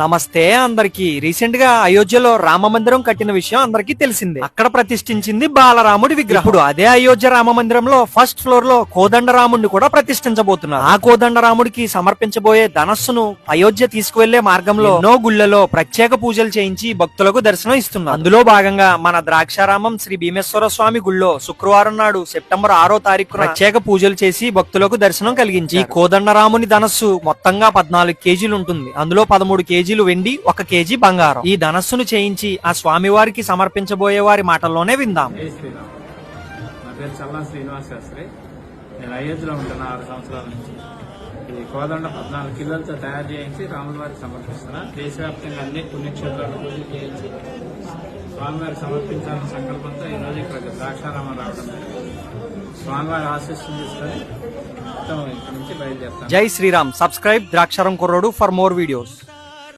నమస్తే అందరికి. రీసెంట్గా అయోధ్యలో రామ మందిరం కట్టిన విషయం అందరికీ తెలిసిందే. అక్కడ ప్రతిష్ఠించింది బాలరాముడి విగ్రహం. ఇప్పుడు అదే అయోధ్య రామ మందిరంలో ఫస్ట్ ఫ్లోర్లో కోదండరాముడిని కూడా ప్రతిష్ఠించబోతున్నారు. ఆ కోదండరాముడికి సమర్పించబోయే ధనస్సును అయోధ్య తీసుకువెళ్ళే మార్గంలో ఎన్నో గుళ్ళలో ప్రత్యేక పూజలు చేయించి భక్తులకు దర్శనం ఇస్తున్నారు. అందులో భాగంగా మన ద్రాక్షారామం శ్రీ భీమేశ్వర స్వామి గుళ్ళో శుక్రవారం నాడు సెప్టెంబర్ ఆరో తారీఖు ప్రత్యేక పూజలు చేసి భక్తులకు దర్శనం కలిగించి కోదండరాముని ధనస్సు మొత్తంగా పద్నాలుగు కేజీలు ఉంటుంది. అందులో పదమూడు కేజీ కేజీలు వెండి ఒక కేజీ బంగారం. ఈ ధనస్సును చేయించి ఆ స్వామివారికి సమర్పించబోయే వారి మాటల్లోనే విందాం. నా పేరు చల్లా శ్రీనివాస్ శాస్త్రి. నేను అయోధ్యలో ఉంటున్నా ఆరు సంవత్సరాల నుంచి. ఈ కోదండ పద్నాలుగు కిలోలతో తయారు చేయించి రాముల వారికి సమర్పిస్తున్నా. దేశవ్యాప్తంగా అన్ని పుణ్యక్షేత్రాలు పూజలు చేయించి స్వామివారికి సమర్పించాలన్న సంకల్పంతో ఈరోజు ఇక్కడ ద్రాక్షారామం రావడం జరిగింది. స్వామివారి ఆశీస్సులు తీసుకొని మొత్తం ఇక్కడ నుంచి బయలుదేరుతాను. జై శ్రీరామ్. సబ్స్క్రైబ్ ద్రాక్షారం కుర్రోడు ఫర్ మోర్ వీడియోస్.